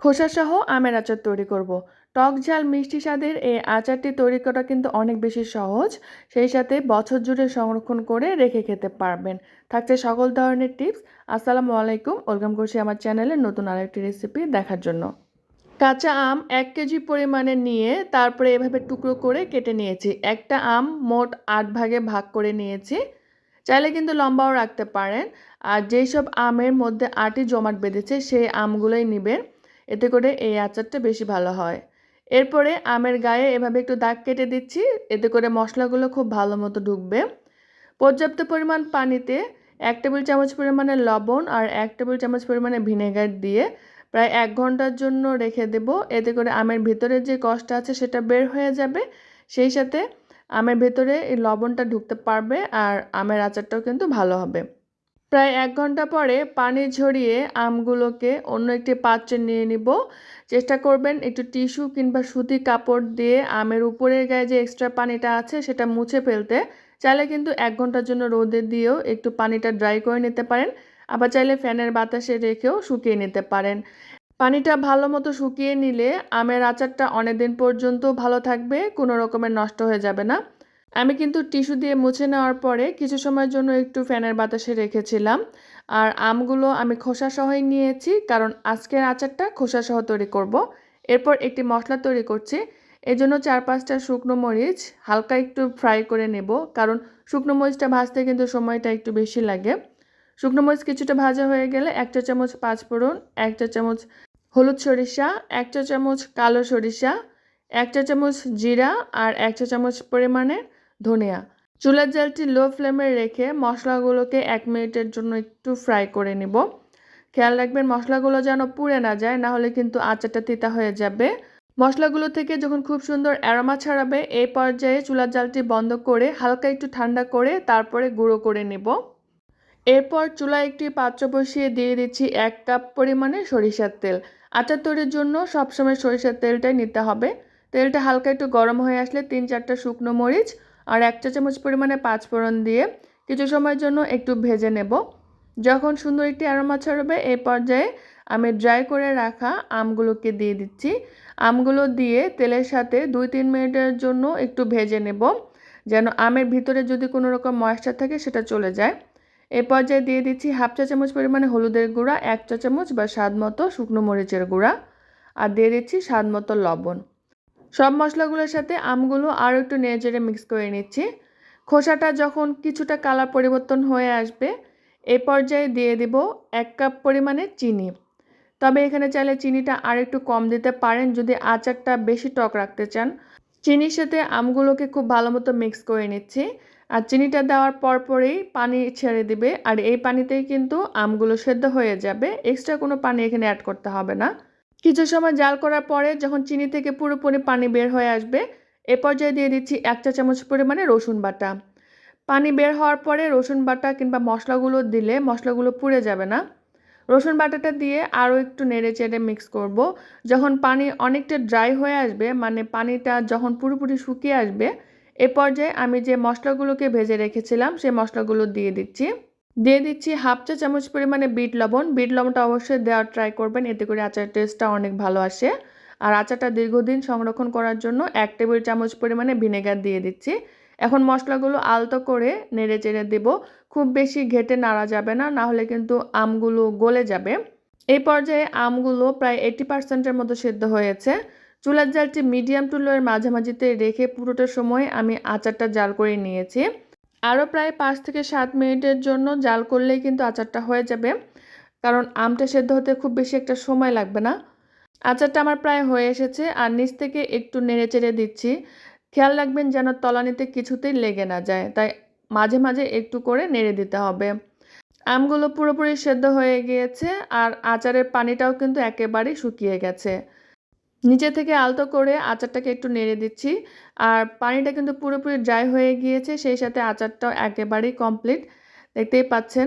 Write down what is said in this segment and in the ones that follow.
খোসাসহ আমের আচার তৈরি করব। টক ঝাল মিষ্টি স্বাদের এই আচারটি তৈরি করা কিন্তু অনেক বেশি সহজ। সেই সাথে বছর জুড়ে সংরক্ষণ করে রেখে খেতে পারবেন। থাকছে সকল ধরনের টিপস। আসসালামু আলাইকুম। ওয়েলকাম করছি আমার চ্যানেলে নতুন আরেকটি রেসিপি দেখার জন্য। কাঁচা আম এক কেজি পরিমাণে নিয়ে তারপরে এভাবে টুকরো করে কেটে নিয়েছি। একটা আম মোট আট ভাগে ভাগ করে নিয়েছি। চাইলে কিন্তু লম্বাও রাখতে পারেন। আর যেই সব আমের মধ্যে আটি জমাট বেঁধেছে, সেই আমগুলোই নেবেন। এতে করে এই আচারটা বেশি ভালো হয়। এরপরে আমের গায়ে এভাবে একটু দাগ কেটে দিচ্ছি, এতে করে মশলাগুলো খুব ভালো মতো ঢুকবে। পর্যাপ্ত পরিমাণ পানিতে এক টেবিল চামচ পরিমাণে লবণ আর এক টেবিল চামচ পরিমাণে ভিনেগার দিয়ে প্রায় এক ঘণ্টার জন্য রেখে দেব। এতে করে আমের ভিতরে যে কষ্টটা আছে সেটা বের হয়ে যাবে। সেই সাথে আমের ভেতরে এই লবণটা ঢুকতে পারবে আর আমের আচারটাও কিন্তু ভালো হবে। প্রায় এক ঘণ্টা পরে পানি ঝরিয়ে আমগুলোকে অন্য একটি পাত্রে নিয়ে নিব। চেষ্টা করবেন একটু টিস্যু কিংবা সুতি কাপড় দিয়ে আমের উপরের গায়ে যে এক্সট্রা পানিটা আছে সেটা মুছে ফেলতে। চাইলে কিন্তু এক ঘণ্টার জন্য রোদে দিয়েও একটু পানিটা ড্রাই করে নিতে পারেন। আবার চাইলে ফ্যানের বাতাসে রেখেও শুকিয়ে নিতে পারেন। পানিটা ভালো মতো শুকিয়ে নিলে আমের আচারটা অনেক দিন পর্যন্ত ভালো থাকবে, কোনো রকমের নষ্ট হয়ে যাবে না। আমি কিন্তু টিস্যু দিয়ে মুছে নেওয়ার পরে কিছু সময়ের জন্য একটু ফ্যানের বাতাসে রেখেছিলাম। আর আমগুলো আমি খোসা সহই নিয়েছি, কারণ আজকের আচারটা খোসা সহ তৈরি করব। এরপর একটি মশলা তৈরি করছি। এই জন্য চার পাঁচটা শুকনো মরিচ হালকা একটু ফ্রাই করে নেব, কারণ শুকনো মরিচটা ভাজতে কিন্তু সময়টা একটু বেশি লাগে। শুকনো মরিচ কিছুটা ভাজা হয়ে গেলে এক চা চামচ পাঁচফোড়ন এক চা চামচ হলুদ সরিষা, এক চা চামচ কালো সরিষা, এক চা চামচ জিরা আর এক চা চামচ পরিমাণে ধনিয়া। চুলার জালটি লো ফ্লেমে রেখে মশলাগুলোকে এক মিনিটের জন্য একটু ফ্রাই করে নিব। খেয়াল রাখবেন, মশলাগুলো যেন পুড়ে না যায়, না হলে কিন্তু আচারটা তিতা হয়ে যাবে। মশলাগুলো থেকে যখন খুব সুন্দর অ্যারোমা ছাড়াবে, এই পর্যায়ে চুলার জালটি বন্ধ করে হালকা একটু ঠান্ডা করে তারপরে গুঁড়ো করে নেব। এরপর চুলায় একটি পাত্র বসিয়ে দিয়ে দিচ্ছি এক কাপ পরিমাণে সরিষার তেল। আচার তৈরির জন্য সবসময় সরিষার তেলটাই নিতে হবে। তেলটা হালকা একটু গরম হয়ে আসলে তিন চারটা শুকনো মরিচ আর এক চা চামচ পরিমাণে পাঁচফোড়ন দিয়ে কিছু সময়ের জন্য একটু ভেজে নেব। যখন সুন্দর একটি আরোমা ছড়াবে এই পর্যায়ে আমি ড্রাই করে রাখা আমগুলোকে দিয়ে দিচ্ছি। আমগুলো দিয়ে তেলের সাথে দুই তিন মিনিটের জন্য একটু ভেজে নেব, যেন আমের ভিতরে যদি কোনো রকম ময়েশ্চার থাকে সেটা চলে যায়। এ পর্যায়ে দিয়ে দিচ্ছি হাফ চা চামচ পরিমাণে হলুদের গুঁড়া, এক চা চামচ বা স্বাদ মতো শুকনো মরিচের গুঁড়া, আর দিয়ে দিচ্ছি স্বাদ মতো লবণ। সব মশলাগুলোর সাথে আমগুলো আরও একটু নেড়ে মিক্স করে নিচ্ছি। খোসাটা যখন কিছুটা কালার পরিবর্তন হয়ে আসবে, এ পর্যায়ে দিয়ে দেব এক কাপ পরিমাণে চিনি। তবে এখানে চাইলে চিনিটা আর একটু কম দিতে পারেন যদি আচারটা বেশি টক রাখতে চান। চিনির সাথে আমগুলোকে খুব ভালো মতো মিক্স করে নিচ্ছি। আর চিনিটা দেওয়ার পর পরেই পানি ছেড়ে দিবে। আর এই পানিতেই কিন্তু আমগুলো সেদ্ধ হয়ে যাবে। এক্সট্রা কোনো পানি এখানে অ্যাড করতে হবে না। কিছু সময় জাল করার পরে যখন চিনি থেকে পুরোপুরি পানি বের হয়ে আসবে, এ পর্যায়ে দিয়ে দিচ্ছি এক চা চামচ পরিমাণে রসুন বাটা। পানি বের হওয়ার পরে রসুন বাটা কিংবা মশলাগুলো দিলে মশলাগুলো পুড়ে যাবে না। রসুন বাটাটা দিয়ে আরও একটু নেড়ে চেড়ে মিক্স করব। যখন পানি অনেকটা ড্রাই হয়ে আসবে মানে পানিটা যখন পুরোপুরি শুকিয়ে আসবে, এ পর্যায়ে আমি যে মশলাগুলোকে ভেজে রেখেছিলাম, সেই মশলাগুলো দিয়ে দিচ্ছি। দিয়ে দিচ্ছি হাফ চা চামচ পরিমাণে বিট লবণ। বিট লবণটা অবশ্যই দেওয়ার ট্রাই করবেন, এতে করে আচারের টেস্টটা অনেক ভালো আসে। আর আচারটা দীর্ঘদিন সংরক্ষণ করার জন্য এক টেবিল চামচ পরিমাণে ভিনেগার দিয়ে দিচ্ছি। এখন মশলাগুলো আলতো করে নেড়ে চেড়ে দেব। খুব বেশি ঘেটে নাড়া যাবে না না হলে কিন্তু আমগুলো গলে যাবে। এই পর্যায়ে আমগুলো প্রায় এইটি পার্সেন্টের মতো সেদ্ধ হয়েছে। চুলার জালটি মিডিয়াম টু লোয়ের মাঝামাঝিতে রেখে পুরোটা সময় আমি আচারটা জাল করে নিয়েছি। আরও প্রায় পাঁচ থেকে সাত মিনিটের জন্য জাল করলেই কিন্তু আচারটা হয়ে যাবে। কারণ আমটা সেদ্ধ হতে খুব বেশি একটা সময় লাগবে না। আচারটা আমার প্রায় হয়ে এসেছে আর নিচ থেকে একটু নেড়ে চেড়ে দিচ্ছি। খেয়াল রাখবেন যেন তলানিতে কিছুতেই লেগে না যায়, তাই মাঝে মাঝে একটু করে নেড়ে দিতে হবে। আমগুলো পুরোপুরি সেদ্ধ হয়ে গিয়েছে আর আচারের পানিটাও কিন্তু একেবারেই শুকিয়ে গেছে। নিচে থেকে আলতো করে আচারটাকে একটু নেড়ে দিচ্ছি। আর পানিটা কিন্তু পুরোপুরি ড্রাই হয়ে গিয়েছে, সেই সাথে আচারটাও একেবারেই কমপ্লিট দেখতেই পাচ্ছেন,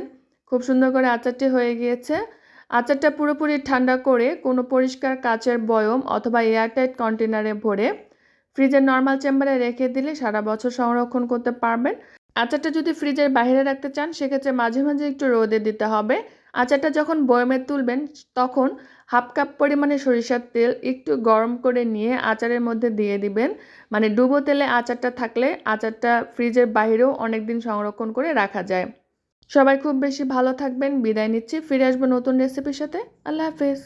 খুব সুন্দর করে আচারটি হয়ে গিয়েছে। আচারটা পুরোপুরি ঠান্ডা করে কোনো পরিষ্কার কাচের বয়ম অথবা এয়ারটাইট কন্টেনারে ভরে ফ্রিজের নর্মাল চেম্বারে রেখে দিলে সারা বছর সংরক্ষণ করতে পারবেন। আচারটা যদি ফ্রিজের বাইরে রাখতে চান, সেক্ষেত্রে মাঝে মাঝে একটু রোদে দিতে হবে। আচারটা যখন বয়মে তুলবেন, তখন হাফ কাপ পরিমাণে সরিষার তেল একটু গরম করে নিয়ে আচারের মধ্যে দিয়ে দিবেন। মানে ডুবো তেলে আচারটা থাকলে আচারটা ফ্রিজের বাইরেও অনেক দিন সংরক্ষণ করে রাখা যায়। সবাই খুব বেশি ভালো থাকবেন। বিদায় নিচ্ছি। ফিরে আসব নতুন রেসিপির সাথে। আল্লাহ হাফেজ।